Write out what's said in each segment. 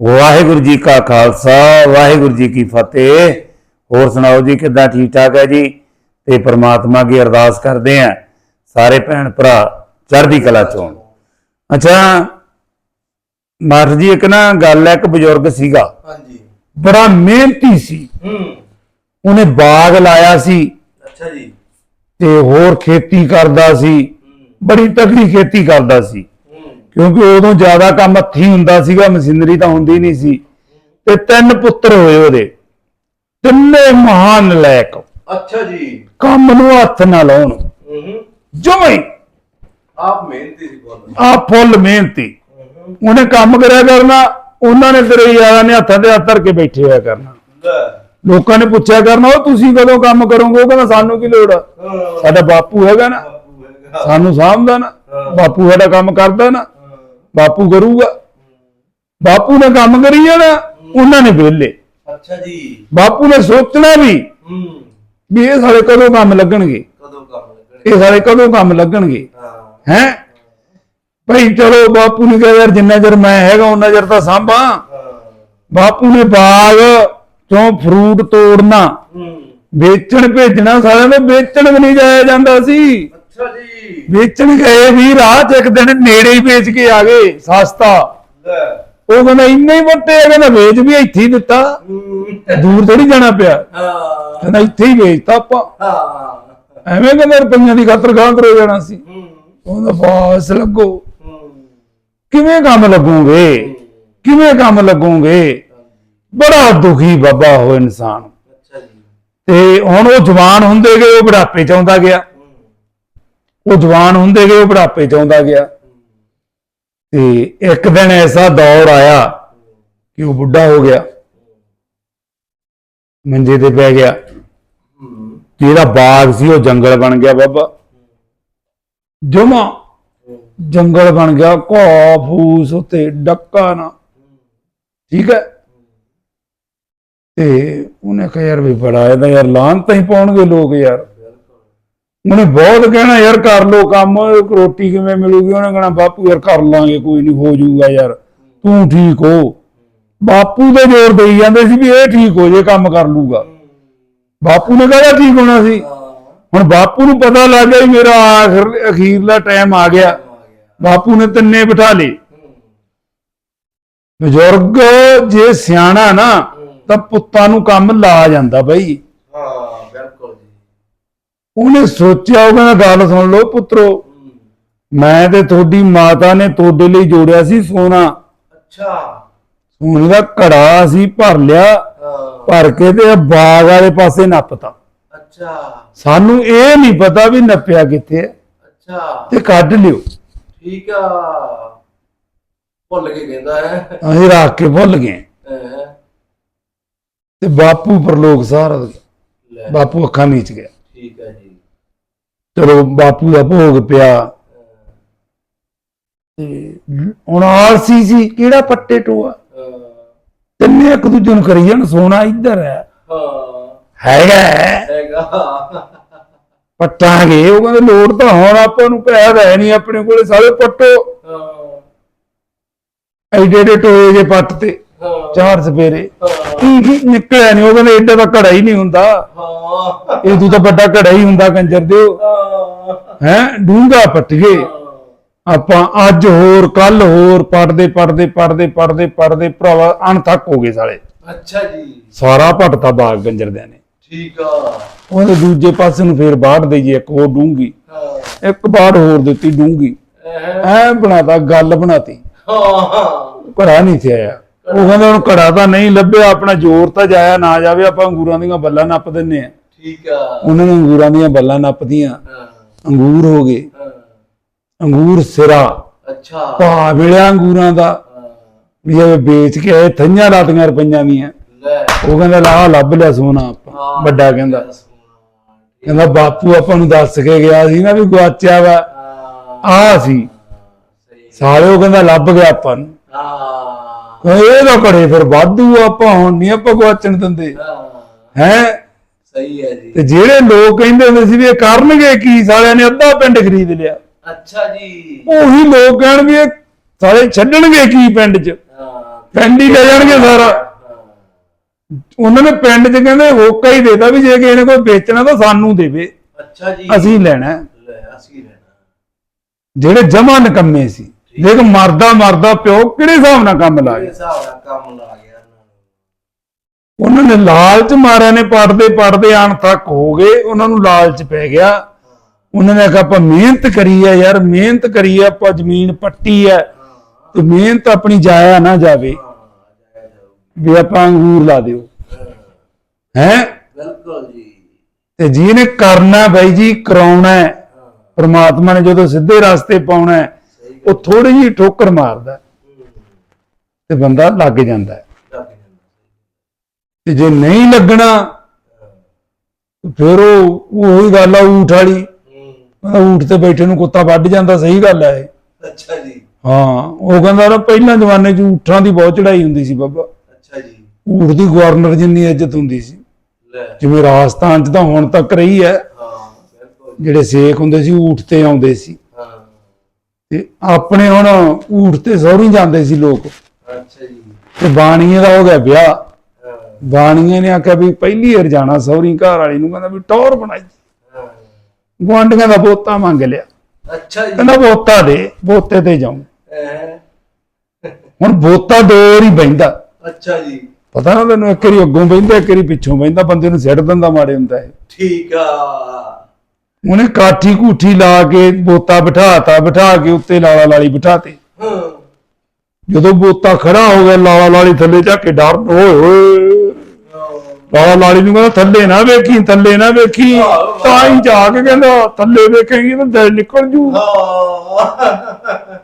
ਵਾਹਿਗੁਰੂ ਜੀ ਕਾ ਖਾਲਸਾ ਵਾਹਿਗੁਰੂ ਜੀ ਕੀ ਫਤਿਹ। ਹੋਰ ਸੁਣਾਓ ਜੀ ਕਿੱਦਾਂ ਠੀਕ ਠਾਕ ਹੈ ਜੀ? ਤੇ ਪ੍ਰਮਾਤਮਾ ਕੀ ਅਰਦਾਸ ਕਰਦੇ ਆ ਸਾਰੇ ਭੈਣ ਭਰਾ ਚੜ੍ਹਦੀ ਕਲਾ ਚ ਅੱਛਾ ਮਾਰ ਜੀ ਇੱਕ ਨਾ ਗੱਲ ਹੈ ਇੱਕ ਬਜ਼ੁਰਗ ਸੀਗਾ। ਹਾਂਜੀ। ਬੜਾ ਮਿਹਨਤੀ ਸੀ। ਹੂੰ। ਉਹਨੇ ਬਾਗ ਲਾਇਆ ਸੀ। ਅੱਛਾ ਜੀ। ਤੇ ਹੋਰ ਖੇਤੀ ਕਰਦਾ ਸੀ। ਬੜੀ ਤਕੜੀ ਖੇਤੀ ਕਰਦਾ ਸੀ। ਕਿਉਂਕਿ ਉਦੋਂ ਜ਼ਿਆਦਾ ਕੰਮ ਹੱਥੀ ਹੁੰਦਾ ਸੀਗਾ ਮਸ਼ੀਨਰੀ ਤਾਂ ਹੁੰਦੀ ਨਹੀਂ ਸੀ। ਤੇ ਤਿੰਨ ਪੁੱਤਰ ਹੋਏ ਉਹਦੇ। ਤਿੰਨੇ ਮਹਾਨ ਲੈਕ ਅੱਛਾ ਜੀ। ਕੰਮ ਨੂੰ ਹੱਥ ਨਾ ਲਾਉਣ। ਹੂੰ ਜਮੇ ਆਪ ਮਿਹਨਤੀ ਸੀ ਬਹੁਤ ਆ ਫੁੱਲ ਮਿਹਨਤੀ। ਉਹਨੇ ਕੰਮ ਕਰਿਆ ਕਰਨਾ ਉਹਨਾਂ ਨੇ ਤੇਰੇ ਯਾਰਾਂ ਨੇ ਹੱਥਾਂ ਤੇ ਹੱਥ ਧਰ ਕੇ ਬੈਠੇ ਹੋਇਆ ਕਰਨਾ। ਲੋਕਾਂ ਨੇ ਪੁੱਛਿਆ ਕਰਨਾ ਉਹ ਤੁਸੀਂ ਕਦੋਂ ਕੰਮ ਕਰੋਗੇ? ਉਹ ਕਹਿੰਦਾ ਸਾਨੂੰ ਕੀ ਲੋੜ ਆ? ਸਾਡਾ ਬਾਪੂ ਹੈਗਾ ਨਾ। ਸਾਨੂੰ ਸਾਂਭਦਾ ਨਾ। ਬਾਪੂ ਸਾਡਾ ਕੰਮ ਕਰਦਾ ਨਾ। ਬਾਪੂ ਕਰੂਗਾ। ਬਾਪੂ ਨੇ ਕੰਮ ਕਰੀ ਜਾਣਾ ਉਹਨਾਂ ਨੇ ਵਿਹਲੇ। ਅੱਛਾ ਜੀ। ਬਾਪੂ ਨੇ ਸੋਚਣਾ ਵੀ ਹੂੰ। ਵੀ ਇਹ ਸਾਰੇ ਕਦੋਂ ਕੰਮ ਲੱਗਣਗੇ? ਕਦੋਂ ਕੰਮ ਲੱਗਣੇ ਇਹ ਸਾਰੇ ਕਦੋਂ ਕੰਮ ਲੱਗਣਗੇ? ਹਾਂ। ਹੈ? ਭਾਈ ਚਲੋ ਬਾਪੂ ਨੇ ਕਿਹਾ ਯਾਰ ਜਿੰਨਾ ਚਿਰ ਮੈਂ ਹੈਗਾ ਉਹਨਾਂ ਚਿਰ ਤਾਂ ਸਾਂਭਾਂ। ਬਾਪੂ ਨੇ ਬਾਗ ਚੋਂ ਫਰੂਟ ਤੋੜਨਾ। ਵੇਚਣ ਭੇਜਣਾ ਸਾਰਿਆਂ ਨੂੰ ਵੇਚਣ ਵੀ ਨਹੀਂ ਜਾਇਆ ਜਾਂਦਾ ਸੀ। ਅੱਛਾ ਜੀ। ਵੇਚਣ ਗਏ ਵੀ ਰਾਹ 'ਚ ਇੱਕ ਦਿਨ ਨੇੜੇ ਹੀ ਵੇਚ ਕੇ ਆ ਗਏ ਸਸਤਾ। ਲੈ। ਉਹ ਕਹਿੰਦਾ ਇੰਨੇ ਹੀ ਵੱਟੇ ਆ ਕਹਿੰਦਾ ਵੇਚ ਵੀ ਇੱਥੇ ਹੀ ਦਿੱਤਾ। ਦੂਰ ਥੋੜੀ ਜਾਣਾ ਪਿਆ। ਹਾਂ। ਕਹਿੰਦਾ ਇੱਥੇ ਹੀ ਵੇਚਤਾ ਆਪਾਂ। ਹਾਂ। ਐਵੇਂ ਕਹਿੰਦਾ ਰੁਪਈਆਂ ਦੀ ਖਾਤਰ ਗਾਂਧ ਹੋ ਜਾਣਾ ਸੀ। ਉਹਦਾ ਬਾਸ ਲੱਗੋ। ਕਿਵੇਂ ਕੰਮ ਲੱਗੂਗੇ? ਕਿਵੇਂ ਕੰਮ ਲੱਗੂਗੇ? ਬੜਾ ਦੁਖੀ ਬਾਬਾ ਹੋ ਇਨਸਾਨ। ਅੱਛਾ ਜੀ। ਤੇ ਹੁਣ ਉਹ ਜਵਾਨ ਹੁੰਦੇ ਗਏ ਉਹ ਬੁਢਾਪੇ ਚ ਆਉਂਦਾ ਗਿਆ। ਉਹ ਜਵਾਨ ਹੁੰਦੇ ਗਏ, ਉਹ ਬੁਢਾਪੇ ਚ ਆਉਂਦਾ ਗਿਆ। ਤੇ ਇੱਕ ਦਿਨ ਐਸਾ ਦੌਰ ਆਇਆ ਕਿ ਉਹ ਬੁੱਢਾ ਹੋ ਗਿਆ। ਮੰਜੇ ਤੇ ਪੈ ਗਿਆ। ਜਿਹੜਾ ਬਾਗ ਸੀ, ਉਹ ਜੰਗਲ ਬਣ ਗਿਆ ਬਾਬਾ। ਜਮਾ ਜੰਗਲ ਬਣ ਗਿਆ। ਘਾਹ, ਫੂਸ ਉੱਤੇ ਡੱਕਾ ਨਾ। ਠੀਕ ਹੈ? ਤੇ ਉਹਨੇ ਕਿਹਾ, ਯਾਰ ਵੀ ਬੜਾ ਇਹਦਾ ਯਾਰ ਲਾਹਨ ਤਾਂ ਹੀ ਪਾਉਣਗੇ ਲੋਕ ਯਾਰ। ਉਹਨੇ ਬਹੁਤ ਕਹਿਣਾ, ਯਾਰ ਕਰ ਲੋ ਕੰਮ, ਰੋਟੀ ਕਿਵੇਂ ਮਿਲੂਗੀ? ਉਹਨੇ ਕਹਿਣਾ, ਬਾਪੂ ਯਾਰ ਕਰ ਲਾਂਗੇ, ਕੋਈ ਨਹੀਂ ਹੋ ਜਾਊਗਾ ਯਾਰ, ਤੂੰ ਠੀਕ ਹੋ। ਬਾਪੂ ਦੇ ਜ਼ੋਰ ਦੇਈ ਜਾਂਦੇ ਸੀ ਵੀ ਇਹ ਠੀਕ ਹੋ ਜੇ, ਕੰਮ ਕਰ ਲੂਗਾ ਬਾਪੂ ਨੇ ਕਹਦਾ ਠੀਕ ਹੋਣਾ ਸੀ? ਹੁਣ ਬਾਪੂ ਨੂੰ ਪਤਾ ਲੱਗ ਗਿਆ ਮੇਰਾ ਆਖਰ ਅਖੀਰਲਾ ਟਾਈਮ ਆ ਗਿਆ। ਬਾਪੂ ਨੇ ਤਿੰਨੇ ਬਿਠਾ ਲਏ। ਬਜ਼ੁਰਗ ਜੇ ਸਿਆਣਾ ਨਾ, ਤਾਂ ਪੁੱਤਾਂ ਨੂੰ ਕੰਮ ਲਾ ਜਾਂਦਾ ਬਈ। ਹਾਂ। ਉਹਨੇ ਸੋਚਿਆ ਉਹ ਕਹਿੰਦਾ ਗੱਲ ਸੁਣ ਲਓ ਪੁੱਤਰੋ। ਮੈਂ ਤੇ ਤੁਹਾਡੀ ਮਾਤਾ ਨੇ ਤੁਹਾਡੇ ਲਈ ਜੋੜਿਆ ਸੀ ਸੋਨਾ। ਅੱਛਾ। ਸੋਨੇ ਦਾ ਘੜਾ ਸੀ ਭਰ ਲਿਆ ਭਰ ਕੇ ਤੇ ਬਾਗ ਵਾਲੇ ਪਾਸੇ ਨੱਪਤਾ। ਅੱਛਾ। ਸਾਨੂੰ ਇਹ ਨਹੀਂ ਪਤਾ ਵੀ ਨੱਪਿਆ ਕਿੱਥੇ ਹੈ। ਅੱਛਾ। ਤੇ ਕੱਢ ਲਿਓ। ਠੀਕ ਆ। ਭੁੱਲ ਕੇ ਕਹਿੰਦਾ ਹੈ। ਅਸੀਂ ਰੱਖ ਕੇ ਭੁੱਲ ਗਏ। ਤੇ ਬਾਪੂ ਪਰਲੋਕ ਸਾਰਾ ਬਾਪੂ ਅੱਖਾਂ ਮੀਚ ਗਿਆ। ਠੀਕ ਹੈ ਜੀ। ਚਲੋ ਬਾਪੂ ਦਾ ਭੋਗ ਪਿਆ। ਤੇ ਹੁਣ ਆਲਸੀ ਸੀ ਕਿਹੜਾ ਪੱਟੇ ਟੋਆ? ਤਿੰਨੇ ਇੱਕ ਦੂਜੇ ਨੂੰ ਕਰੀ ਜਾਣ ਸੋਨਾ ਇੱਧਰ ਹੈ। ਹੈਗਾ ਹੈਗਾ। ਪੱਟਾਂਗੇ ਉਹ ਕਹਿੰਦੇ ਲੋੜ ਤਾਂ ਹੁਣ ਆਪਾਂ ਨੂੰ ਪੈਸਾ ਹੈ ਨਹੀਂ ਆਪਣੇ ਕੋਲੇ ਸਾਰੇ ਪੱਟੋ। ਐਡੇ ਐਡੇ ਟੋਏ ਜੇ ਪੱਟ ਤੇ। ਚਾਰ ਸਪੇਰੇ ਹਾਂ। ਨਿਕਲਿਆ ਨਹੀਂ ਉਹ ਕਹਿੰਦੇ ਐਡਾ ਤਾਂ ਘੜਾ ਹੀ ਨਹੀਂ ਹੁੰਦਾ। ਹਾਂ। ਇਹ ਤੂੰ ਤਾਂ ਵੱਡਾ ਘੜਾ ਹੀ ਹੁੰਦਾ ਕੰਜਰ ਦਿਓ। ਹਾਂ। ਡੂੰਗਾ ਪੱਟ ਗਏ। ਆਪਾਂ ਅੱਜ ਹੋਰ ਕੱਲ ਹੋਰ ਪੜਦੇ ਪੜਦੇ ਪੜਦੇ ਪੜਦੇ ਪੜਦੇ ਭਰਾਵਾ ਅਣਥੱਕ ਹੋ ਗਏ ਸਾਲੇ। ਅੱਛਾ ਜੀ। ਸਾਰਾ ਪਟਤਾ ਬਾਗ ਗੰਜਰਦਿਆਂ ਨੇ। ਠੀਕ ਆ। ਉਹਦੇ ਦੂਜੇ ਪਾਸੇ ਨੂੰ ਫੇਰ ਬਾੜ ਦਈਏ ਇੱਕ ਹੋਰ ਡੂੰਗੀ ਹਾਂ। ਇੱਕ ਬਾੜ ਹੋਰ ਦਿੱਤੀ ਡੂੰਗੀ ਐਂ। ਬਣਾਤਾ ਗੱਲ ਬਣਾਤੀ। ਹਾਂ। ਘੜਾ ਨਹੀਂ ਤੇ ਆਇਆ। ਉਹ ਕਹਿੰਦਾ ਹੁਣ ਘੜਾ ਤਾਂ ਨਹੀਂ ਲੱਭਿਆ ਆਪਣਾ ਜ਼ੋਰ ਤਾਂ ਜਾਇਆ ਨਾ ਜਾਵੇ ਆਪਾਂ ਅੰਗੂਰਾਂ ਦੀਆਂ ਬੱਲਾਂ ਨੱਪ ਦਿੰਨੇ ਆ ਠੀਕ ਆ। ਉਹਨਾਂ ਨੇ ਅੰਗੂਰਾਂ ਦੀਆਂ ਬੱਲਾਂ ਨੱਪਦੀਆਂ। ਹਾਂ ਅੰਗੂਰ ਹੋ ਗਏ। ਹਾਂ ਅੰਗੂਰ ਸਿਰਾ। ਅੱਛਾ। ਭਾ ਮਿਲਿਆ ਅੰਗੂਰਾਂ ਦਾ। ਵੀ ਇਹ ਵੇਚ ਕੇ ਆਏ ਥਈਆਂ ਲਾਤੀਆਂ ਰੁਪਈਆਂ ਦੀਆਂ ਉਹ ਕਹਿੰਦਾ ਲਾ ਲੱਭ ਲਿਆ ਸੋਨਾ ਆਪਾਂ। ਵੱਡਾ ਕਹਿੰਦਾ। ਕਹਿੰਦਾ ਬਾਪੂ ਆਪਾਂ ਨੂੰ ਦੱਸ ਕੇ ਗਿਆ ਸੀ ਨਾ ਵੀ ਗੁਆਚਿਆ ਵਾ। ਆ ਸੀ। ਸਾਲੇ ਉਹ ਕਹਿੰਦਾ ਲੱਭ ਗਿਆ ਆਪਾਂ ਨੂੰ। ਹਾਂ। ਇਹ ਤਾਂ ਘੜੇ ਫਿਰ ਵਾਧੂ ਆਪਾਂ ਹੁਣ ਨਹੀਂ ਆਪਾਂ ਗੁਆਚਣ ਦਿੰਦੇ। ਹਾਂ। ਸਹੀ ਹੈ ਜੀ। ਤੇ ਜਿਹੜੇ ਲੋਕ ਕਹਿੰਦੇ ਹੁੰਦੇ ਸੀ ਵੀ ਇਹ ਕਰਨਗੇ ਕੀ ਸਾਲਿਆਂ ਨੇ ਅੱਧਾ ਪਿੰਡ ਖਰੀਦ ਲਿਆ। ਅੱਛਾ ਜੀ। ਉਹੀ ਲੋਕ ਕਹਿਣ ਵੀ ਇਹ ਸਾਲੇ ਛੱਡਣਗੇ ਕੀ ਪਿੰਡ 'ਚ? ਪਿੰਡ ਹੀ ਲੈ ਜਾਣਗੇ ਸਾਰਾ। ਉਹਨਾਂ ਨੇ ਪਿੰਡ 'ਚ ਕਹਿੰਦੇ ਹੋਕਾ ਹੀ ਦੇਤਾ ਵੀ ਜੇ ਕਿਸੇ ਨੇ ਕੋਈ ਵੇਚਣਾ ਤਾਂ ਸਾਨੂੰ ਦੇਵੇ। ਅੱਛਾ ਜੀ। ਅਸੀਂ ਲੈਣਾ। ਲੈ ਅਸੀਂ ਲੈਣਾ। ਜਿਹੜੇ ਜਮਾ ਨਕੰਮੇ ਸੀ। ਦੇਖ ਮਰਦਾ ਮਰਦਾ ਪਿਓ ਕਿਹੜੇ ਹਿਸਾਬ ਨਾਲ ਕੰਮ ਲਾ ਗਿਆ? ਹਿਸਾਬ ਨਾਲ ਕੰਮ ਲਾ ਗਿਆ ਇਹਨਾਂ ਨੂੰ? ਉਹਨਾਂ ਨੇ ਲਾਲਚ ਮਾਰਿਆ ਨੇ ਪੜਦੇ ਪੜਦੇ ਆਣ ਤੱਕ ਹੋ ਗਏ ਉਹਨਾਂ ਨੂੰ ਲਾਲਚ ਪੈ ਗਿਆ। ਉਹਨਾਂ ਨੇ ਕਿਹਾ ਆਪਾਂ ਮਿਹਨਤ ਕਰੀ ਆ ਯਾਰ ਮਿਹਨਤ ਕਰੀ ਆ ਆਪਾਂ ਜ਼ਮੀਨ ਪੱਟੀ ਆ। ਤੇ ਮਿਹਨਤ ਆਪਣੀ ਜਾਇਆ ਨਾ ਜਾਵੇ। ਹਾਂ ਵੀ ਆਪਾਂ ਅੰਗੂਰ ਲਾ ਦਿਓ। ਹੈ? ਬਿਲਕੁਲ ਜੀ। ਤੇ ਜਿਹਨੇ ਕਰਨਾ ਬਾਈ ਜੀ ਕਰਾਉਣਾ ਹੈ। ਹਾਂ। ਪ੍ਰਮਾਤਮਾ ਨੇ ਜਦੋਂ ਸਿੱਧੇ ਰਸਤੇ ਪਾਉਣਾ ਹੈ ਉਹ ਥੋੜੀ ਜਿਹੀ ਠੋਕਰ ਮਾਰਦਾ ਤੇ ਬੰਦਾ ਲੱਗ ਜਾਂਦਾ ਤੇ ਜੇ ਨਹੀਂ ਲੱਗਣਾ ਫਿਰ ਉਹ ਉਹੀ ਗੱਲ ਆ ਊਠ ਵਾਲੀ। ਊਠ ਤੇ ਬੈਠੇ ਨੂੰ ਕੁੱਤਾ ਵੱਢ ਜਾਂਦਾ ਸਹੀ ਗੱਲ ਹੈ ਇਹ। ਅੱਛਾ ਜੀ। ਹਾਂ ਉਹ ਕਹਿੰਦਾ ਨਾ ਪਹਿਲਾਂ ਜ਼ਮਾਨੇ 'ਚ ਊਠਾਂ ਦੀ ਬਹੁਤ ਚੜਾਈ ਹੁੰਦੀ ਸੀ ਬਾਬਾ। ਅੱਛਾ ਜੀ। ਊਠ ਦੀ ਗਵਰਨਰ ਜਿੰਨੀ ਇੱਜ਼ਤ ਹੁੰਦੀ ਸੀ। ਲੈ। ਜਿਵੇਂ ਰਾਜਸਥਾਨ 'ਚ ਤਾਂ ਹੁਣ ਤੱਕ ਰਹੀ ਹੈ। ਜੀ, ਜਿਹੜੇ ਸੇਖ ਹੁੰਦੇ ਸੀ ਊਠ ਤੇ ਆਉਂਦੇ ਸੀ। ਤੇ ਆਪਣੇ ਹੁਣ ਊਠ ਤੇ ਸਹੁਰੀ ਜਾਂਦੇ ਸੀ ਲੋਕ। ਅੱਛਾ ਜੀ। ਤੇ ਬਾਣੀਏ ਦਾ ਹੋ ਗਿਆ ਵਿਆਹ। ਬਾਣੀਏ ਨੇ ਆਖਿਆ ਵੀ ਪਹਿਲੀ ਵਾਰ ਜਾਣਾ ਸਹੁਰੀ ਘਰ ਵਾਲੀ ਨੂੰ ਕਹਿੰਦਾ ਵੀ ਟੌਰ ਬਣਾਈ। ਗੁਆਂਢੀਆਂ ਦਾ ਬੋਤਾ ਮੰਗ ਲਿਆ। ਅੱਛਾ ਜੀ। ਕਹਿੰਦਾ ਬੋਤਾ ਦੇ ਬੋਤੇ ਤੇ ਜਾਉਂ ਹੁਣ ਬੋਤਾ ਦੋ ਵਾਰੀ ਬੈਂਦਾ ਅੱਛਾ ਜੀ। ਪਤਾ ਨਾ ਤੈਨੂੰ ਇੱਕ ਵਾਰੀ ਅੱਗੋਂ ਬੈਂਦਾ ਇੱਕ ਵਾਰੀ ਪਿੱਛੋਂ ਬੈਂਦਾ ਬੰਦੇ ਨੂੰ ਸਿੱਟ ਦਿੰਦਾ ਮਾੜੇ ਹੁੰਦਾ ਹੈ ਠੀਕ ਆ। ਉਹਨੇ ਕਾਠੀ ਕੂਠੀ ਲਾ ਕੇ ਬੋਤਾ ਬਿਠਾਤਾ ਬਿਠਾ ਕੇ ਉੱਤੇ ਲਾਲਾ ਲਾਲੀ ਬਿਠਾਤੇ। ਹਾਂ। ਜਦੋਂ ਬੋਤਾ ਖੜਾ ਹੋ ਗਿਆ ਲਾਲਾ ਲਾਲੀ ਥੱਲੇ ਜਾ ਕੇ ਡਰ ਓਏ ਹੋਏ ਲਾਲਾ ਲਾਲੀ ਨੂੰ ਕਹਿੰਦਾ ਥੱਲੇ ਨਾ ਵੇਖੀ ਥੱਲੇ ਨਾ ਵੇਖੀ। ਤਾਂ ਹੀ ਜਾ ਕੇ ਕਹਿੰਦਾ ਥੱਲੇ ਵੇਖੇਂਗੀ ਤਾਂ ਦਿਲ ਨਿਕਲ ਜੂ।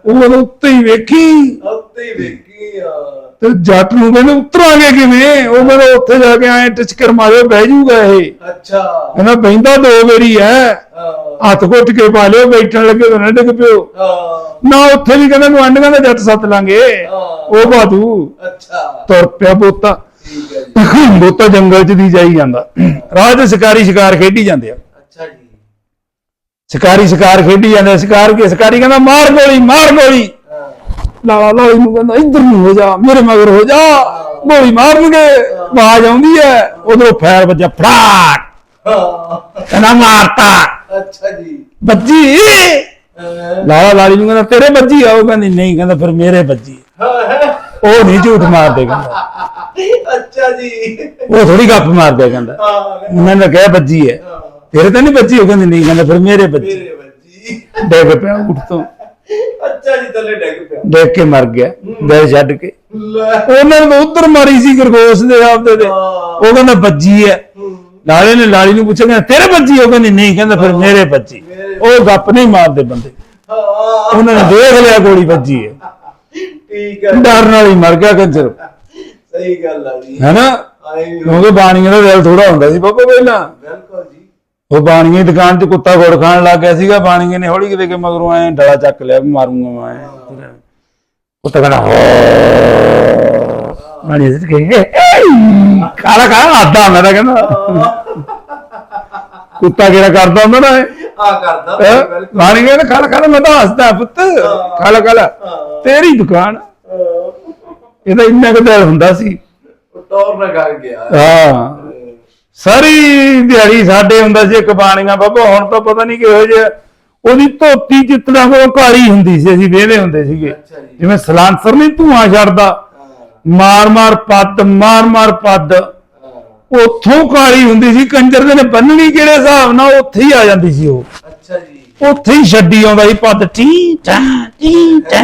ਉਹ ਕਹਿੰਦਾ ਉੱਤੇ ਹੀ ਵੇਖੀ। ਉੱਤੇ ਹੀ ਵੇਖੀ ਆ ਤੇ ਜੱਟ ਨੂੰ ਕਹਿੰਦੇ ਉਤਰਾਂਗੇ ਕਿਵੇਂ? ਉਹ ਕਹਿੰਦਾ ਉੱਥੇ ਜਾ ਕੇ ਐ ਟਿਚਕਰ ਮਾਰਿਓ ਬਹਿ ਜੂਗਾ ਇਹ। ਅੱਛਾ। ਕਹਿੰਦਾ ਬਹਿੰਦਾ ਦੋ ਵਾਰੀ ਐ। ਹੱਥ ਘੁੱਟ ਕੇ ਪਾ ਲਿਓ ਬੈਠਣ ਲੱਗੇ ਤਾਂ ਨਾ ਡਿੱਗ ਪਿਓ। ਨਾ ਉੱਥੇ ਵੀ ਕਹਿੰਦਾ ਗੁਆਂਢੀਆਂ ਦਾ ਜੱਟ ਸੱਤ ਲਾਂਗੇ। ਉਹ ਬਾਦੂ ਅੱਛਾ। ਤੁਰ ਪਿਆ ਬੋਤਾ ਠੀਕ ਹੈ ਜੀ ਬੋਤਾ ਜੰਗਲ ਚ ਦੀ ਜਾਈ ਜਾਂਦਾ। ਰਾਹ ਚ ਸ਼ਿਕਾਰੀ ਸ਼ਿਕਾਰ ਖੇਡੀ ਜਾਂਦੇ ਆ। ਅੱਛਾ ਜੀ। ਸ਼ਿਕਾਰੀ ਸ਼ਿਕਾਰ ਖੇਡੀ ਜਾਂਦੇ ਆ, ਸ਼ਿਕਾਰ ਕੇ ਸ਼ਿਕਾਰੀ ਕਹਿੰਦਾ ਮਾਰ ਗੋਲੀ ਮਾਰ ਗੋਲੀ। ਹਾਂ। ਲਾਲਾ ਲਾਲੀ ਨੂੰ ਕਹਿੰਦਾ ਇੱਧਰ ਨੂੰ ਹੋ ਜਾ ਮੇਰੇ ਮਗਰ ਹੋ ਜਾ। ਗੋਲੀ ਮਾਰਨਗੇ ਆਵਾਜ਼ ਆਉਂਦੀ ਹੈ। ਉਧਰੋਂ ਫੈਰ ਵੱਜਾ ਫੜਾਕ। ਹਾਂ। ਕਹਿੰਦਾ ਮਾਰਤਾ। ਅੱਛਾ ਜੀ। ਬੱਜੀ ਲਾਲਾ ਲਾਲੀ ਨੂੰ ਕਹਿੰਦਾ ਤੇਰੇ ਬੱਜੀ ਆ? ਉਹ ਕਹਿੰਦੀ ਨਹੀਂ। ਕਹਿੰਦਾ ਫਿਰ ਮੇਰੇ ਬੱਜੀ ਹਾਂ। ਉਹ ਨਹੀਂ ਝੂਠ ਮਾਰਦੇ ਕਹਿੰਦਾ। ਅੱਛਾ ਜੀ। ਉਹ ਥੋੜੀ ਗੱਪ ਮਾਰਦੇ ਕਹਿੰਦਾ। ਹਾਂ ਉਹਨਾਂ ਨੇ ਕਿਹਾ ਬੱਜੀ ਹੈ। ਤੇਰੇ ਤਾਂ ਨਹੀਂ ਬੱਜੀ? ਉਹ ਕਹਿੰਦੀ ਨਹੀਂ ਕਹਿੰਦਾ ਫਿਰ ਮੇਰੇ ਬੱਜੀ। ਮੇਰੇ ਬੱਜੀ। ਡਿੱਗ ਪਿਆ ਉੱਠ ਤੋਂ। ਅੱਛਾ ਜੀ ਥੱਲੇ ਡਿੱਗ ਪਿਆ। ਡਿੱਗ ਕੇ ਮਰ ਗਿਆ। ਦਿਲ ਛੱਡ ਕੇ। ਉਹਨਾਂ ਨੇ ਉਧਰ ਮਾਰੀ ਸੀ ਗਰਗੋਸ ਦੇ ਆਪਦੇ ਦੇ। ਉਹ ਕਹਿੰਦਾ ਬੱਜੀ ਹੈ। ਲਾਲੇ ਨੇ ਲਾਲੀ ਨੂੰ ਪੁੱਛਿਆ ਕਹਿੰਦਾ ਤੇਰੇ ਬੱਜੀ? ਉਹ ਕਹਿੰਦੀ ਨਹੀਂ ਕਹਿੰਦਾ ਫਿਰ ਮੇਰੇ ਬੱਜੀ। ਉਹ ਗੱਪ ਨਹੀਂ ਮਾਰਦੇ ਬੰਦੇ। ਉਹਨਾਂ ਨੇ ਦੇਖ ਲਿਆ ਗੋਲੀ ਵੱਜੀ ਹੈ। ਠੀਕ ਹੈ ਡਰ ਨਾਲ ਹੀ ਮਰ ਗਿਆ ਕੰਜਰ। ਸਹੀ ਗੱਲ ਆ ਜੀ। ਹੈਨਾ? ਕਿਉਂਕਿ ਬਾਣੀਆਂ ਦਾ ਦਿਲ ਥੋੜਾ ਹੁੰਦਾ ਸੀ ਬਾਬਾ ਪਹਿਲਾਂ। ਬਿਲਕੁਲ ਜੀ। ਉਹ ਬਾਣੀਏ ਦੁਕਾਨ 'ਚ ਕੁੱਤਾ ਗੁੜ ਖਾਣ ਲੱਗ ਗਿਆ ਸੀਗਾ। ਬਾਣੀਏ ਨੇ ਹੌਲੀ ਕਿਤੇ ਕੇ ਮਗਰੋਂ ਐ ਡਲਾ ਚੱਕ ਲਿਆ ਵੀ ਮਾਰੂੰਗਾ ਮੈਂ ਕੁੱਤਾ ਕਹਿੰਦਾ ਹੋ ਬਾਣੀਏ ਸਿੱਟ ਕੇ ਕਾਲਾ ਕਾਲਾ ਆਦਾ ਤਾਂ ਕਹਿੰਦਾ। ਕੁੱਤਾ ਕਿਹੜਾ ਕਰਦਾ ਹੁੰਦਾ ਨਾ ਇਹ? ਆ ਕਰਦਾ। ਬਾਣੀਏ ਨੇ ਖਾਲਾ ਖਾਲਾ ਮੈਂ ਤਾਂ ਹੱਸਦਾ ਪੁੱਤ। ਖਾਲਾ ਹਾਂ। ਤੇਰੀ ਦੁਕਾਨ। ਇਹਦਾ ਇੰਨਾ ਕੁ ਦਿਲ ਹੁੰਦਾ ਸੀ। ਉਹ ਟੌਰ ਨਾ ਕਰ ਗਿਆ। ਹਾਂ। ਸਾਰੀ ਦਿਹਾੜੀ ਸਾਡੇ ਹੁੰਦਾ ਸੀ ਇੱਕ ਬਾਣੀਆਂ। ਬਾਬਾ ਹੁਣ ਤਾਂ ਪਤਾ ਨਹੀਂ ਕਿਹੋ ਜਿਹਾ। ਉਹਦੀ ਧੋਤੀ ਜਿੱਤਣਾ ਕੋਲ ਕਾਲੀ ਹੁੰਦੀ ਸੀ ਅਸੀਂ ਵੇਹਦੇ ਹੁੰਦੇ ਸੀਗੇ। ਜਿਵੇਂ ਸਲਾਂਸਰ ਨਹੀਂ ਧੂਆਂ ਛੱਡਦਾ। ਹਾਂ। ਮਾਰ ਮਾਰ ਪੱਦ ਮਾਰ ਮਾਰ ਪੱਦ। ਉੱਥੋਂ ਕਾਲੀ ਹੁੰਦੀ ਸੀ। ਕੰਜਰ ਦੇ ਨੇ ਬੰਨਣੀ ਕਿਹੜੇ ਹਿਸਾਬ ਨਾਲ ਉੱਥੇ ਹੀ ਆ ਜਾਂਦੀ ਸੀ ਉਹ। ਅੱਛਾ ਜੀ। ਉੱਥੇ ਹੀ ਛੱਡੀ ਆਉਂਦਾ ਸੀ ਪੱਦ। ਟੀ ਟਾ ਟੀ ਟਾ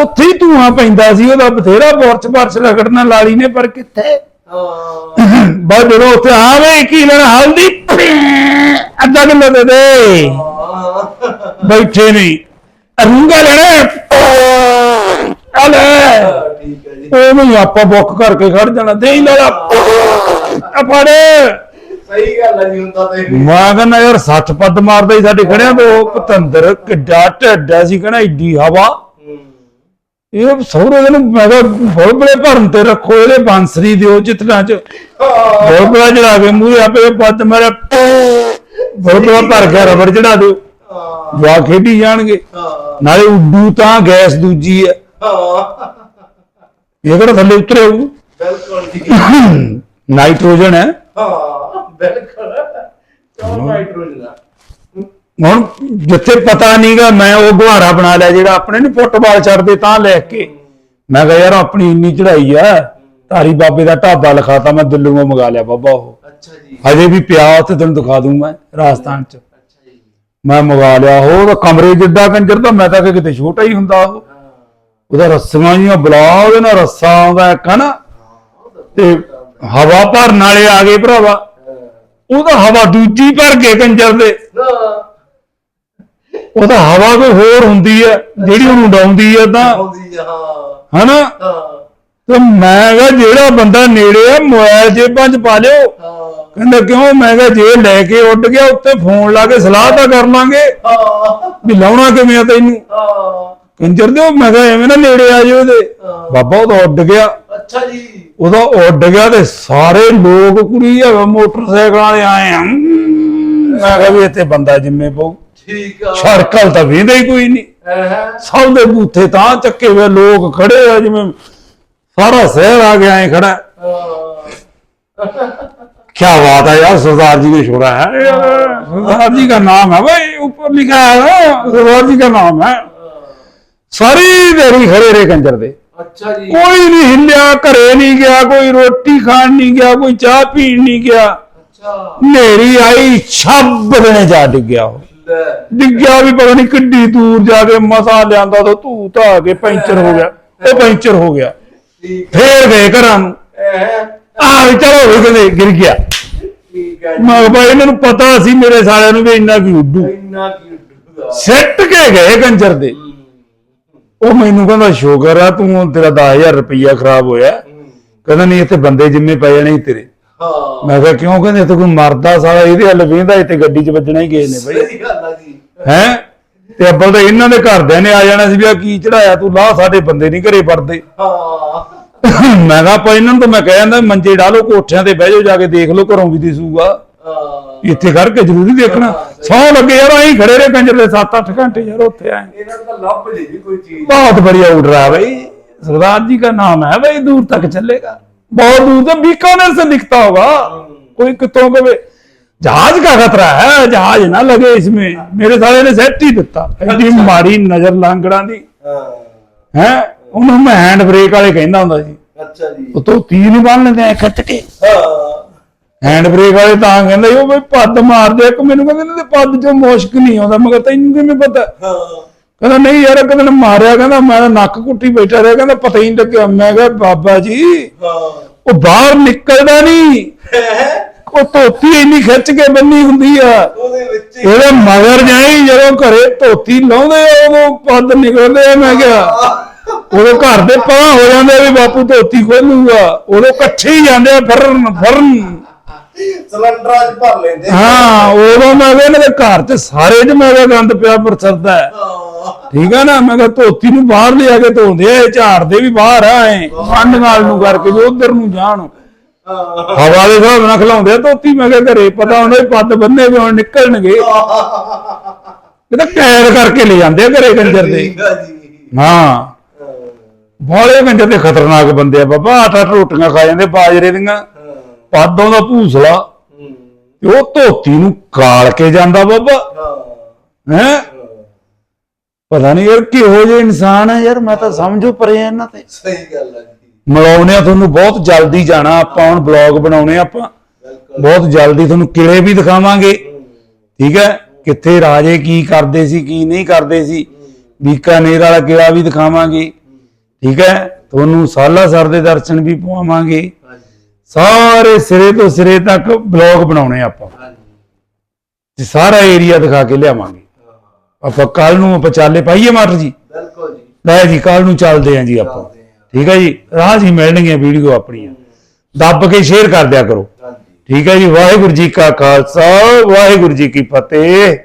ਉੱਥੇ ਹੀ ਧੂਆਂ ਪੈਂਦਾ ਸੀ ਉਹਦਾ ਬਥੇਰਾ ਬੁਰਚ ਬਰਚ ਰਗੜਨਾ ਲਾਲੀ ਨੇ ਪਰ ਕਿੱਥੇ? ਹਾਂ। ਬਸ ਜਦੋਂ ਉੱਥੇ ਆਵੇ ਕੀ ਲੈਣਾ ਹਲਦੀ? ਅੱਧਾ ਕਿਲੋ ਦੇ ਦੇ। ਬੈਠੇ ਨਹੀਂ। ਅਰੂੰਗਾ ਲੈਣਾ ਆ ਲੈ। ਠੀਕ ਹੈ ਜੀ। ਉਹ ਨਹੀਂ ਆਪਾਂ ਬੁੱਕ ਕਰਕੇ ਖੜ ਜਾਣਾ। ਦੇ ਹੀ ਲੈਣਾ ਫੜ। ਸਹੀ ਗੱਲ ਹੈ ਜੀ ਹੁੰਦਾ ਤੇ ਮੈਂ ਕਹਿੰਦਾ ਯਾਰ 60 ਪੱਦ ਮਾਰਦਾ ਹੀ ਸਾਡੇ ਖੜਿਆਂ ਤੋਂ। ਪਤੰਦਰ ਕਿੱਡਾ ਢੱਡਾ ਸੀ ਕਹਿੰਦਾ ਏਡੀ ਹਵਾ। ਇਹ ਸਹੁਰੇ ਦੇ ਨੂੰ ਮੈਂ ਕਿਹਾ ਭਰਨ ਤੇ ਰੱਖੋ ਇਹਦੇ ਬਾਂਸਰੀ ਦਿਓ ਜਿਤਨਾ ਚ। ਹਾਂ ਬੜਾ ਚੜਾ ਕੇ ਮੂਹਰੇ ਆਪੇ ਪੱਦ ਮਾਰਿਆ। ਬਹੁਤ ਬੜਾ ਭਰ ਗਿਆ ਰਬੜ ਚੜਾ ਦਿਓ। ਹਾਂ ਜਵਾ ਖੇਡੀ ਜਾਣਗੇ। ਹਾਂ ਨਾਲੇ ਉੱਡੂ ਤਾਂ ਗੈਸ ਦੂਜੀ ਹੈ। ਹਾਂ ਇਹ ਕਿਹੜਾ ਥੱਲੇ ਉਤਰੇ ਹੋਊ ਬਿਲਕੁਲ ਨਾਈਟ੍ਰੋਜਨ ਹੈ। ਹਾਂ ਬਿਲਕੁਲ। ਨਾਈਟ੍ਰੋਜਨ ਆ। ਹੁਣ ਜਿੱਥੇ ਪਤਾ ਨਹੀਂਗਾ ਮੈਂ ਉਹ ਗੁਹਾਰਾ ਬਣਾ ਲਿਆ ਜਿਹੜਾ ਆਪਣੇ ਨੂੰ ਫੁੱਟਬਾਲ ਛੱਡਦੇ ਤਾਂ ਲੈ ਕੇ। ਮੈਂ ਕਿਹਾ ਯਾਰ ਆਪਣੀ ਇੰਨੀ ਚੜਾਈ ਆ ਧਾਰੀ ਬਾਬੇ ਦਾ ਢਾਬਾ ਲਿਖਾਤਾ ਮੈਂ ਦਿੱਲੀੋਂ ਮੰਗਾ ਲਿਆ ਬਾਬਾ ਉਹ। ਅੱਛਾ ਜੀ। ਹਜੇ ਵੀ ਪਿਆ ਉੱਥੇ ਤੈਨੂੰ ਦਿਖਾ ਦੂੰ ਮੈਂ ਰਾਜਸਥਾਨ ਚ। ਅੱਛਾ ਜੀ। ਮੈਂ ਮੰਗਾ ਲਿਆ ਉਹ ਕਮਰੇ ਜਿੱਡਾ ਕੰਜਰ ਤਾਂ ਮੈਂ ਤਾਂ ਕਿਤੇ ਛੋਟਾ ਹੀ ਹੁੰਦਾ ਉਹ। ਉਹਦਾ ਰੱਸੀਆਂ ਜੀਆਂ ਬਲਾ ਉਹਦੇ ਨਾਲ ਰੱਸਾ ਆਉਂਦਾ ਇੱਕ ਹਨਾ? ਤੇ ਹਵਾ ਭਰਨ ਵਾਲੇ ਆ ਗਏ ਭਰਾਵਾ। ਉਹਦਾ ਹਵਾ ਦੂਜੀ ਭਰ ਕੇ ਕੰਜਰ ਦੇ। ਨਾ ਉਹਦਾ ਹਵਾ ਕੋਈ ਹੋਰ ਹੁੰਦੀ ਹੈ ਜਿਹੜੀ ਉਹਨੂੰ ਡਾਉਂਦੀ ਹੈ ਤਾਂ। ਆਉਂਦੀ ਆ, ਹਾਂ। ਹਨਾ? ਹਾਂ। ਤੇ ਮੈਂ ਕਿਹਾ ਜਿਹੜਾ ਬੰਦਾ ਨੇੜੇ ਆ ਮੋਬਾਈਲ ਜੇਬਾਂ 'ਚ ਪਾ ਲਿਓ। ਹਾਂ। ਕਹਿੰਦਾ ਕਿਉਂ? ਮੈਂ ਕਿਹਾ ਜੇ ਲੈ ਕੇ ਉੱਡ ਗਿਆ ਉੱਤੇ ਫੋਨ ਲਾ ਕੇ ਸਲਾਹ ਤਾਂ ਕਰ ਲਾਂਗੇ। ਹਾਂ। ਵੀ ਲਾਉਣਾ ਕਿਵੇਂ ਆ ਤੈਨੂੰ? ਹਾਂ। ਕੰਜਰ ਦਿਓ ਮੈਂ ਕਿਹਾ ਐਵੇਂ ਨਾ ਨੇੜੇ ਆ ਜਾਓ ਉਹਦੇ। ਬਾਬਾ ਉਹ ਤਾਂ ਉੱਡ ਗਿਆ। ਅੱਛਾ ਜੀ। ਉਹਦਾ ਉੱਡ ਗਿਆ ਤੇ ਸਾਰੇ ਲੋਕ ਕੁੜੀ ਹੈਗਾ ਮੋਟਰਸਾਈਕਲ ਵਾਲੇ ਆਏ ਆ। ਮੈਂ ਕਿਹਾ ਵੀ ਇੱਥੇ ਬੰਦਾ ਜਿੰਮੇ ਪਊ। ਠੀਕ ਆ ਸਰਕਲ ਤਾਂ ਵੇਂਦਾ ਹੀ ਕੋਈ ਨਹੀਂ ਹਾਂ ਸਭ ਦੇ ਬੂਥੇ ਤਾਂ ਚੱਕੇ ਹੋਏ ਲੋਕ ਖੜੇ ਆ ਜਿਵੇਂ ਸਾਰਾ ਸ਼ਹਿਰ ਆ ਗਿਆ ਐ ਖੜਾ क्या बात है यार सरदार जी ने छोड़ा है सरदार जी का नाम है भाई ऊपर लिखा है ना सरदार जी का नाम है सारी देरी खड़े रहे कंजर दे ਅੱਛਾ ਜੀ ਕੋਈ ਨਹੀਂ ਹਿੱਲਿਆ ਘਰੇ ਨਹੀਂ ਗਿਆ ਕੋਈ ਰੋਟੀ ਖਾਣ ਨਹੀਂ ਗਿਆ ਕੋਈ ਚਾਹ ਪੀਣ ਨਹੀਂ ਗਿਆ ਅੱਛਾ ਨੇਰੀ ਆਈ ਛੱਬ ਦੇਣੇ ਜਾ ਡਿੱਗਿਆ ਉਹ ਲੈ ਡਿੱਗਿਆ ਵੀ ਪਤਾ ਨਹੀਂ ਕਿੱਡੀ ਦੂਰ ਜਾ ਕੇ ਮਸਾ ਲਿਆਂਦਾ ਤਾਂ ਧੂ ਧਾ ਕੇ ਪੈਂਚਰ ਹੋ ਗਿਆ। ਉਹ ਪੈਂਚਰ ਹੋ ਗਿਆ। ਫੇਰ ਗਏ ਘਰਾਂ ਨੂੰ। ਹੈ ਆ ਚਲੋ ਵੀ ਕਹਿੰਦੇ ਗਿਰ ਗਿਆ। ਠੀਕ ਹੈ ਮੈਂ ਕਿਹਾ ਭਾਈ ਇਹਨਾਂ ਨੂੰ ਪਤਾ ਸੀ ਮੇਰੇ ਸਾਲਿਆਂ ਨੂੰ ਵੀ ਇੰਨਾ ਕੀ ਉੱਡੂ। ਇੰਨਾ ਕੀ ਉੱਡੂਗਾ ਸਿੱਟ ਕੇ ਗਏ ਕੰਜਰ ਦੇ। ਉਹ ਮੈਨੂੰ ਕਹਿੰਦਾ ਸ਼ੂਗਰ ਆ ਤੂੰ ਤੇਰਾ 10000 ਰੁਪਈਆ ਖਰਾਬ ਹੋਇਆ। ਕਹਿੰਦਾ ਨਹੀਂ ਇੱਥੇ ਬੰਦੇ ਜਿੰਮੇ ਪੈ ਜਾਣੇ ਤੇਰੇ। ਮੈਂ ਕਿਹਾ ਕਿਉਂ ਕਹਿੰਦੇ ਤੇ ਕੋਈ ਮਰਦਾ ਸਾਲਾ ਇਹਦੇ ਹੱਲ ਵੇਂਦਾ ਇੱਥੇ ਗੱਡੀ 'ਚ ਵੱਜਣਾ ਹੀ ਗਏ ਨੇ ਬਈ। ਸਹੀ ਹੈ? ਤੇ ਅੱਬਲ ਤਾਂ ਇਹਨਾਂ ਦੇ ਘਰਦਿਆਂ ਨੇ ਆ ਜਾਣਾ ਸੀ ਵੀ ਆ ਕੀ ਚੜਾਇਆ ਤੂੰ ਲਾਹ ਸਾਡੇ ਬੰਦੇ ਨਹੀਂ ਘਰੇ ਵੜਦੇ ਮੈਂ ਕਿਹਾ ਆਪਾਂ ਇਹਨਾਂ ਨੂੰ ਮੈਂ ਕਹਿ ਜਾਂਦਾ ਮੰਜੇ ਢਾ ਲਓ ਕੋਠਿਆਂ ਤੇ ਬਹਿ ਜਾਓ ਜਾ ਕੇ ਦੇਖ ਲੋ ਘਰੋਂ ਵੀ ਦਿਸੂਗਾ ਹਾਂ, ਇੱਥੇ ਕਰਕੇ ਜ਼ਰੂਰੀ ਦੇਖਣਾ। ਸੌ ਲੱਗੇ ਯਾਰ ਐਂ ਖੜੇ ਰਹੇ ਕੰਜਰ ਦੇ 7-8 ਘੰਟੇ ਯਾਰ ਉੱਥੇ ਆਏ। ਇਹਨਾਂ ਨੂੰ ਲੱਭ ਜੀ ਕੋਈ ਚੀਜ਼। ਬਹੁਤ ਬੜੀਆ ਆਰਡਰ ਆ ਬਈ। ਸਰਦਾਰ ਜੀ ਦਾ ਨਾਮ ਹੈ ਬਈ ਦੂਰ ਤੱਕ ਚੱਲੇਗਾ। बहुत दूर तक बीकानेर से दिखता होगा कोई कितों को भी जहाज का खतरा है जहाज ना लगे इसमें मेरे साले ने सेट ही दिता एडी माड़ी नजर लांगड़ा दी ਹਾਂ है ਉਹਨੂੰ ਮੈਂ ਹੈਂਡ ਬ੍ਰੇਕ ਵਾਲੇ ਕਹਿੰਦਾ ਹੁੰਦਾ ਸੀ ਅੱਛਾ ਜੀ ਉਹ ਤੋਂ ਤੀਰ ਨਹੀਂ ਬੰਨ ਲੈਂਦੇ ਐ ਖੱਟ ਕੇ ਹਾਂ ਹੈਂਡ ਬ੍ਰੇਕ ਵਾਲੇ ਤਾਂ ਕਹਿੰਦੇ ਉਹ ਬਈ ਪੱਦ ਮਾਰਦੇ ਇੱਕ ਮੈਨੂੰ ਕਹਿੰਦੇ ਨੇ ਪੱਦ ਚੋਂ ਮੁਸ਼ਕ ਨਹੀਂ ਆਉਂਦਾ ਮਗਰ ਤੈਨੂੰ ਕਿਵੇਂ ਪਤਾ ਹਾਂ ਕਹਿੰਦਾ ਨਹੀਂ ਯਾਰ ਇੱਕ ਦਿਨ ਮਾਰਿਆ ਕਹਿੰਦਾ ਮੈਂ ਤਾਂ ਨੱਕ ਕੁੱਟੀ ਬੈਠਾ ਰਿਹਾ ਕਹਿੰਦਾ ਪਤਾ ਹੀ ਨਹੀਂ ਲੱਗਿਆ। ਮੈਂ ਕਿਹਾ ਬਾਬਾ ਜੀ ਹਾਂ। ਉਹ ਬਾਹਰ ਨਿਕਲਦਾ ਨਹੀਂ। ਉਹ ਧੋਤੀ ਇੰਨੀ ਖਿੱਚ ਕੇ ਬੰਨੀ ਹੁੰਦੀ ਆ। ਉਹਦੇ ਵਿੱਚ ਹੀ ਇਹਦੇ ਮਗਰ ਜਾਈ ਜਦੋਂ ਘਰੇ ਧੋਤੀ ਲਾਉਂਦੇ ਆ ਉਦੋਂ ਪੱਦ ਨਿਕਲਦੇ ਆ ਮੈਂ ਕਿਹਾ। ਉਦੋਂ ਘਰ ਦੇ ਪਰਾਂ ਹੋ ਜਾਂਦੇ ਆ ਵੀ ਬਾਪੂ ਧੋਤੀ ਖੋਲੂਗਾ। ਉਦੋਂ ਇਕੱਠੇ ਹੀ ਜਾਂਦੇ ਆ ਫਰਨ ਫਰਨ ਸਿਲੰਡਰਾਂ 'ਚ ਭਰ ਲੈਂਦੇ ਹਾਂ ਉਦੋਂ ਮੈਂ ਕਿਹਾ ਇਹਨਾਂ ਦੇ ਘਰ 'ਚ ਸਾਰੇ ਚ ਮੈਂ ਕਿਹਾ ਗੰਦ ਪਿਆ ਪਰਸਰਦਾ ਹੈ ਹਾਂ। ਠੀਕ ਆ ਨਾ? ਮੈਂ ਕਿਹਾ ਧੋਤੀ ਨੂੰ ਬਾਹਰ ਲਿਆ ਕੇ ਧੋਂਦੇ ਆ ਇਹ ਝਾੜਦੇ ਵੀ ਬਾਹਰ ਆ ਐ। ਮੰਡ ਨਾਲ ਨੂੰ ਕਰਕੇ ਜੋ ਉਧਰ ਨੂੰ ਜਾਣ। ਹਵਾ ਦੇ ਹਿਸਾਬ ਨਾਲ ਖਲਾਉਂਦੇ ਆ ਧੋਤੀ ਮੈਂ ਕਿਹਾ ਘਰੇ ਪਤਾ ਹੁੰਦਾ ਪੱਦ ਬੰਨੇ ਵੀ ਹੁਣ ਨਿਕਲਣਗੇ। ਇਹ ਤਾਂ ਕੈਦ ਕਰਕੇ ਲੈ ਜਾਂਦੇ ਆ ਘਰੇ ਕੰਜਰ ਦੇ। ਹਾਂ। ਬਾਲੇ ਕੰਜਰ ਦੇ ਖਤਰਨਾਕ ਬੰਦੇ ਆ ਬਾਬਾ ਆਟਾ ਰੋਟੀਆਂ ਖਾ ਜਾਂਦੇ ਬਾਜਰੇ ਦੀਆਂ। ਪਾਦੋਂ ਦਾ ਭੂਸਲਾ। ਉਹ ਧੋਤੀ ਨੂੰ ਕਾਲ ਕੇ ਜਾਂਦਾ ਬਾਬਾ। ਹੈ? ਪਤਾ ਨਹੀਂ ਯਾਰ ਕਿਹੋ ਜਿਹੇ ਇਨਸਾਨ ਹੈ ਯਾਰ ਮੈਂ ਤਾਂ ਸਮਝੋ ਪਰੇ ਆ ਇਹਨਾਂ ਤੇ। ਸਹੀ ਗੱਲ ਆ ਜੀ। ਆ ਤੁਹਾਨੂੰ ਬਹੁਤ ਜਲਦੀ ਜਾਣਾ ਆਪਾਂ ਹੁਣ ਬਲੌਗ ਬਣਾਉਣੇ ਆ ਆਪਾਂ। ਬਹੁਤ ਜਲਦੀ ਤੁਹਾਨੂੰ ਕਿਲੇ ਵੀ ਦਿਖਾਵਾਂਗੇ। ਠੀਕ ਹੈ? ਕਿੱਥੇ ਰਾਜੇ ਕੀ ਕਰਦੇ ਸੀ ਕੀ ਨਹੀਂ ਕਰਦੇ ਸੀ। ਬੀਕਾਨੇਰ ਵਾਲਾ ਕਿਲਾ ਵੀ ਦਿਖਾਵਾਂਗੇ। ਠੀਕ ਹੈ? ਤੁਹਾਨੂੰ ਸਾਲਾ ਸਰ ਦੇ ਦਰਸ਼ਨ ਵੀ ਪਵਾਵਾਂਗੇ। ਸਾਰੇ ਸਿਰੇ ਤੋਂ ਸਿਰੇ ਤੱਕ ਬਲੌਗ ਬਣਾਉਣੇ ਆ ਆਪਾਂ। ਤੇ ਸਾਰਾ ਏਰੀਆ ਦਿਖਾ ਕੇ ਲਿਆਵਾਂਗੇ। ਆਪਾਂ ਕੱਲ ਨੂੰ ਆਪਾਂ ਚਾਲੇ ਪਾਈਏ ਮਾਟਰ ਜੀ? ਬਿਲਕੁਲ ਜੀ। ਲੈ ਜੀ ਕੱਲ ਨੂੰ ਚੱਲਦੇ ਆਂ ਜੀ ਆਪਾਂ। ਠੀਕ ਹੈ ਜੀ? ਰਾਹ ਜੀ ਮਿਲਣਗੀਆਂ ਵੀਡੀਓ ਆਪਣੀਆਂ। ਦੱਬ ਕੇ ਸ਼ੇਅਰ ਕਰ ਦਿਆ ਕਰੋ। ਠੀਕ ਹੈ ਜੀ? ਵਾਹਿਗੁਰੂ ਜੀ ਕਾ ਖਾਲਸਾ ਵਾਹਿਗੁਰੂ ਜੀ ਕੀ ਫਤਿਹ।